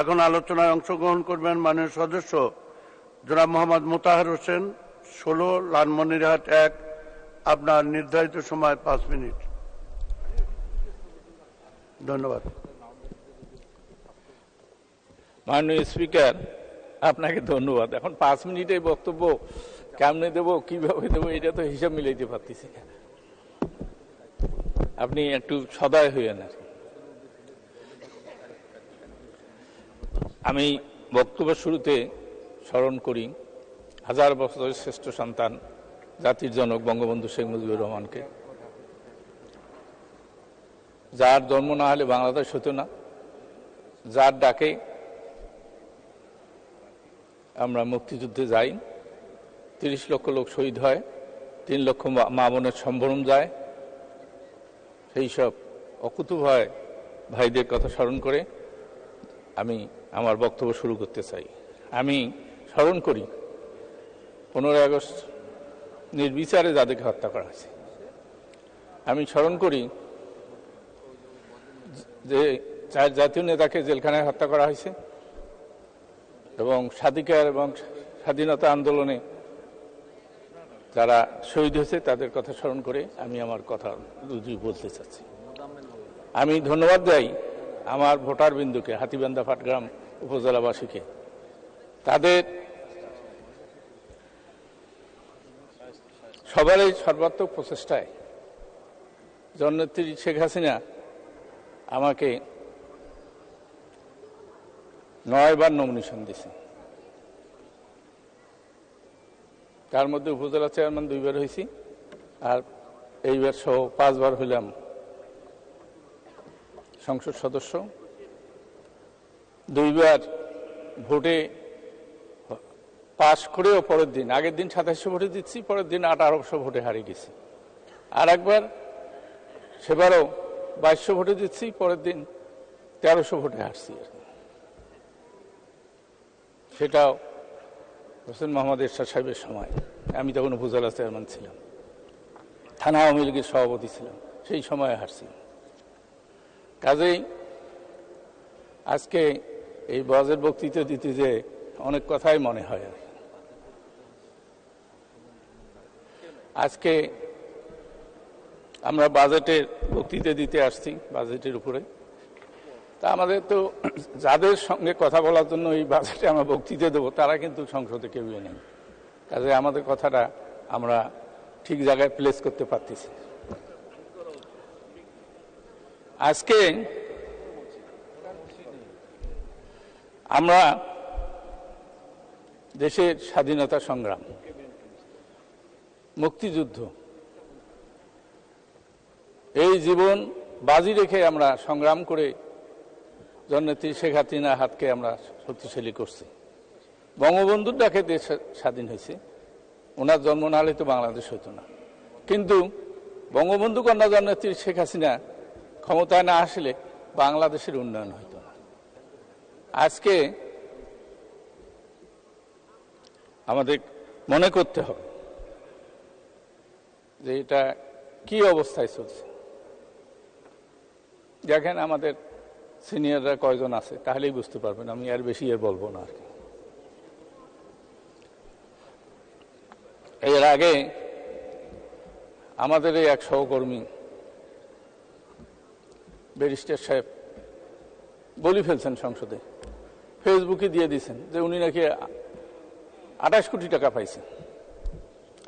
এখন আলোচনায় অংশগ্রহণ করবেন মাননীয় সদস্য জনাব মোহাম্মদ মোতাহার হোসেন। ষোলো লালমনিরহাট এক, আপনার নির্ধারিত সময় পাঁচ মিনিট। ধন্যবাদ। মাননীয় স্পিকার, আপনাকে ধন্যবাদ। এখন পাঁচ মিনিটে বক্তব্য কেমনে দেব, কীভাবে দেবো, এটা তো হিসাব মিলাইতে পারতেছি আপনি একটু সদয় হইয়েন আর আমি বক্তব্যের শুরুতে স্মরণ করি, হাজার বছরের শ্রেষ্ঠ সন্তান, জাতির জনক বঙ্গবন্ধু শেখ মুজিবুর রহমানকে। যার জন্ম না হলে বাংলাদেশ হতো না। যার ডাকে আমরা মুক্তিযুদ্ধে যাই, তিরিশ লক্ষ লোক শহীদ হয়, তিন লক্ষ মা- বোনের সম্ভ্রম যায়। সেই সব অকুতুভয় ভাইদের কথা স্মরণ করে আমি আমার বক্তব্য শুরু করতে চাই। আমি স্মরণ করি, পনেরোই আগস্ট নির্বিচারে যাদেরকে হত্যা করা হয়েছে। আমি স্মরণ করি যে চার জাতীয় নেতাকে জেলখানায় হত্যা করা হয়েছে এবং স্বাধিকার এবং স্বাধীনতা আন্দোলনে যারা শহীদ হয়েছে তাদের কথা স্মরণ করে আমি আমার কথা দুই বলতে চাচ্ছি। আমি ধন্যবাদ দেই আমার ভোটার বিন্দুকে, হাতিবান্ধা ফাটগ্রাম উপজেলাবাসীকে। তাদের সবারই সর্বাত্মক প্রচেষ্টায় জননেত্রী শেখ হাসিনা আমাকে নয়বার নমিনেশন দিছে তার মধ্যে উপজেলা চেয়ারম্যান দুইবার হয়েছি, আর এইবার সহ পাঁচবার হইলাম সংসদ সদস্য। দুইবার ভোটে পাশ করেও পরের দিন, আগের দিন সাতাশশো ভোটে দিচ্ছি, পরের দিন আঠারোশো ভোটে হারিয়ে গেছি। আর একবার সেবারও বাইশশো ভোটে দিচ্ছি, পরের দিন তেরোশো ভোটে হারছি। সেটাও হোসেন মোহাম্মদ এরশাদ সাহেবের সময়। আমি তখন উপজেলা চেয়ারম্যান ছিলাম। থানা আওয়ামী লীগের সভাপতি ছিলাম। সেই সময় হারছি। কাজেই আজকে এই বাজেট বক্তৃতা দিতে যে অনেক কথাই মনে হয় আজকে আমরা বাজেটের বক্তৃতা দিতে আসছি, বাজেটের উপরে। তা আমাদের তো যাদের সঙ্গে কথা বলার জন্য এই বাজেটে আমরা বক্তৃতা দেবো, তারা কিন্তু সংসদে কেউই নেই। কাজে আমাদের কথাটা আমরা ঠিক জায়গায় প্লেস করতে পারতেছি। আজকে আমরা দেশের স্বাধীনতা সংগ্রাম, মুক্তিযুদ্ধ, এই জীবন বাজি রেখে আমরা সংগ্রাম করে জননেত্রী শেখ হাসিনার হাতকে আমরা শক্তিশালী করছি। বঙ্গবন্ধুর ডাকে দেশ স্বাধীন হয়েছে, ওনার জন্ম না হলে তো বাংলাদেশ হতো না। কিন্তু বঙ্গবন্ধু কন্যা জননেত্রী শেখ হাসিনা ক্ষমতায় না আসলে বাংলাদেশের উন্নয়ন হতো না। আজকে আমাদের মনে করতে হবে যে এটা কি অবস্থায় চলছে। দেখেন আমাদের সিনিয়ররা কয়জন আছে, তাহলেই বুঝতে পারবেন, আমি আর বেশি আর বলব না আর কি। এর আগে আমাদের এই এক সহকর্মী ব্যারিস্টার সাহেব, বলি ফেলছেন সংসদে। ফেসবুকে দিয়ে দিয়েছেন যে উনি নাকি আঠাশ কোটি টাকা পাইছেন।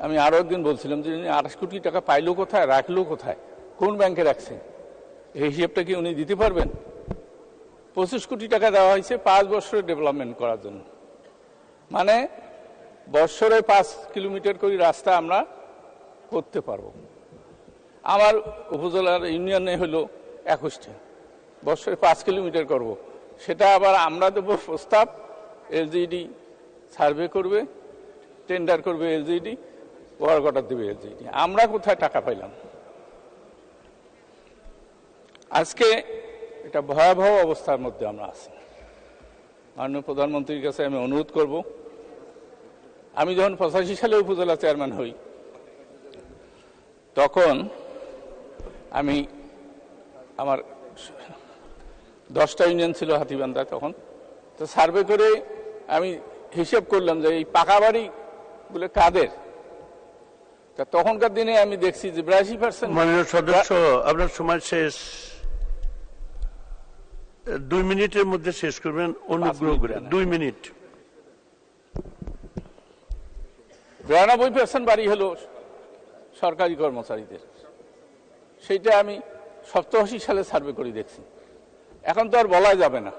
আমি আরও একদিন বলছিলাম যে উনি আঠাশ কোটি টাকা পাইলো কোথায়, রাখল কোথায়, কোন ব্যাংকে রাখছেন এই হিসেবটা কি উনি দিতে পারবেন? পঁচিশ কোটি টাকা দেওয়া হয়েছে পাঁচ বছরের ডেভেলপমেন্ট করার জন্য। মানে বৎসরে পাঁচ কিলোমিটার করে রাস্তা আমরা করতে পারব। আমার উপজেলার ইউনিয়নে হলো একুশটা। বৎসরে পাঁচ কিলোমিটার করব। সেটা আবার আমরা দেবো প্রস্তাব, এলজিডি সার্ভে করবে, টেন্ডার করবে এলজিডি, ওয়ার অর্ডার দেবে এলজিডি। আমরা কোথায় টাকা পাইলাম? আজকে এটা ভয়াবহ অবস্থার মধ্যে আমরা আছি। মাননীয় প্রধানমন্ত্রীর কাছে আমি অনুরোধ করব, আমি যখন পঁচাশি সালে উপজেলা চেয়ারম্যান হই, তখন আমি আমার দশটা ইউনিয়ন ছিল হাতিবান্ধায় তখন। তো সার্ভে করে আমি হিসেব করলাম যে এই পাকা বাড়িগুলো কাদের? তা তখনকার দিনে আমি দেখছি যে বিরাশি পার্সেন্ট মাননীয় সদস্য আপনার সময় শেষ। দুই মিনিটের মধ্যে শেষ করবেন অনুগ্রহ করে। দুই মিনিট। বিরানব্বই পার্সেন্ট বাড়ি হলো সরকারি কর্মচারীদের। সেইটা আমি সপ্তাশি সালে সার্ভে করে দেখছি। এখন তো আর বলা যাবে না।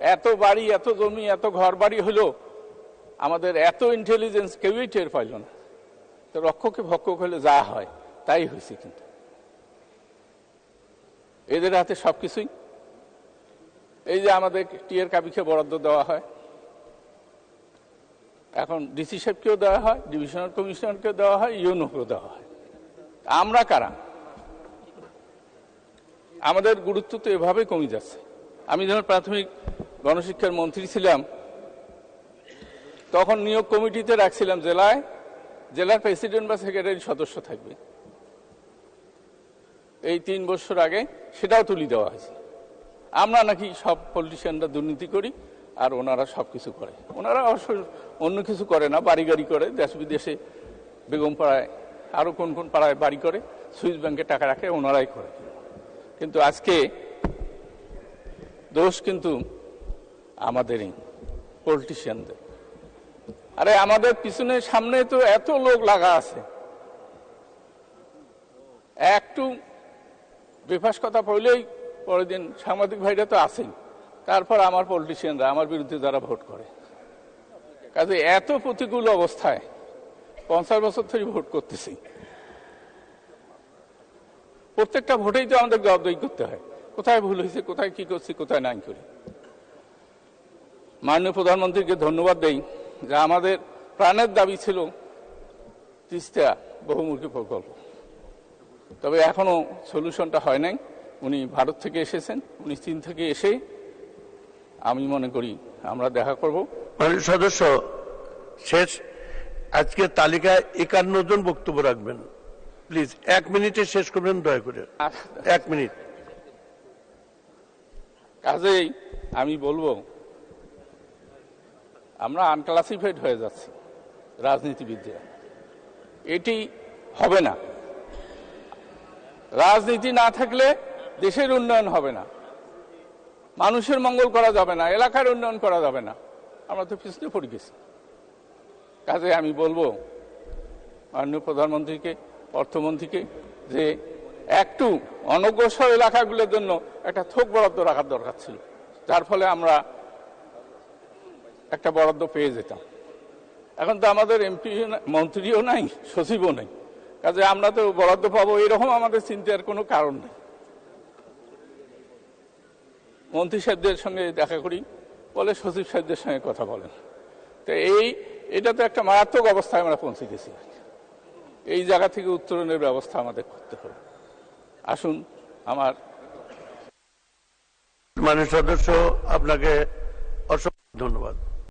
এত বাড়ি, এত জমি, এত ঘর বাড়ি হলো, আমাদের এত ইন্টেলিজেন্স কেউই টের পাইল না। তো রক্ষকে ভক্ষক হলে যা হয়, তাই হয়েছে কিন্তু। এদের হাতে সবকিছুই। এই যে আমাদের টিয়ের কাবিকে বরাদ্দ দেওয়া হয়। এখন ডিসি সাহেবকেও দেওয়া হয়, ডিভিশনাল কমিশনারকেও দেওয়া হয়, ইউনোকেও দেওয়া হয়। আমরা কারা? আমাদের গুরুত্ব তো এভাবেই কমে যাচ্ছে। আমি যখন প্রাথমিক গণশিক্ষার মন্ত্রী ছিলাম, তখন নিয়োগ কমিটিতে রাখছিলাম জেলায়, জেলার প্রেসিডেন্ট বা সেক্রেটারি সদস্য থাকবে। এই তিন বছর আগে সেটাও তুলে দেওয়া হয়েছে। আমরা নাকি সব পলিটিশিয়ানরা দুর্নীতি করি আর ওনারা সব কিছু করে। ওনারা অবশ্য অন্য কিছু করে না বাড়ি গাড়ি করে। দেশ বিদেশে বেগম পাড়ায় আরও কোন কোন পাড়ায় বাড়ি করে, সুইস ব্যাংকে টাকা রাখে, ওনারাই করে। কিন্তু আজকে দোষ কিন্তু আমাদেরই পলিটিশিয়ানদের আরে আমাদের পিছনে, সামনে তো এত লোক লাগা আছে। একটু বেফাস কথা পড়লেই পরের দিন সাংবাদিক ভাইরা তো আছেই। তারপর আমার পলিটিশিয়ানরা আমার বিরুদ্ধে যারা ভোট করে। কাজে এত প্রতিকূল অবস্থায় পঞ্চাশ বছর ধরে ভোট করতেছি। প্রত্যেকটা ভোটেই তো আমাদের জবাবদারি করতে হয়। কোথায় ভুল হয়েছে, কোথায় কি করছি, কোথায় নাই করি। মাননীয় প্রধানমন্ত্রীকে ধন্যবাদ দেই যে আমাদের প্রাণের দাবি ছিল তিস্তা বহুমুখী প্রকল্প। তবে এখনও সলিউশনটা হয় নাই। উনি ভারত থেকে এসেছেন, উনি চীন থেকে এসে আমি মনে করি আমরা দেখা করব। সদস্য, শেষ। আজকে তালিকায় একান্ন জন বক্তব্য রাখবেন। প্লিজ, এক মিনিটে শেষ করবেন, দয়া করে। এক মিনিট। কাজেই আমি বলব, আমরা আনক্লাসিফাইড হয়ে যাচ্ছি রাজনীতিবিদরা। এটি হবে না। রাজনীতি না থাকলে দেশের উন্নয়ন হবে না। মানুষের মঙ্গল করা যাবে না, এলাকার উন্নয়ন করা যাবে না। আমরা তো পিছনে পড়ে গেছি। কাজে আমি বলব, মাননীয় প্রধানমন্ত্রীকে অর্থমন্ত্রীকে, যে একটু অনগ্রসর এলাকাগুলোর জন্য একটা থোক বরাদ্দ রাখার দরকার ছিল। যার ফলে আমরা একটা বরাদ্দ পেয়ে যেতাম। এখন তো আমাদের এমপি মন্ত্রীও নাই, সচিবও নেই। কাজে আমরা তো বরাদ্দ পাবো, এরকম আমাদের চিন্তার কোনো কারণ নেই। মন্ত্রী সাহেবদের সঙ্গে দেখা করি, বলে সচিব সাহেবদের সঙ্গে কথা বলেন। তো এই, এটা তো একটা মারাত্মক অবস্থায় আমরা পৌঁছে গেছি। এই জায়গা থেকে উত্তরণের ব্যবস্থা আমাদের করতে হবে। আসুন, আমার মাননীয় সদস্য, আপনাকে অসংখ্য ধন্যবাদ।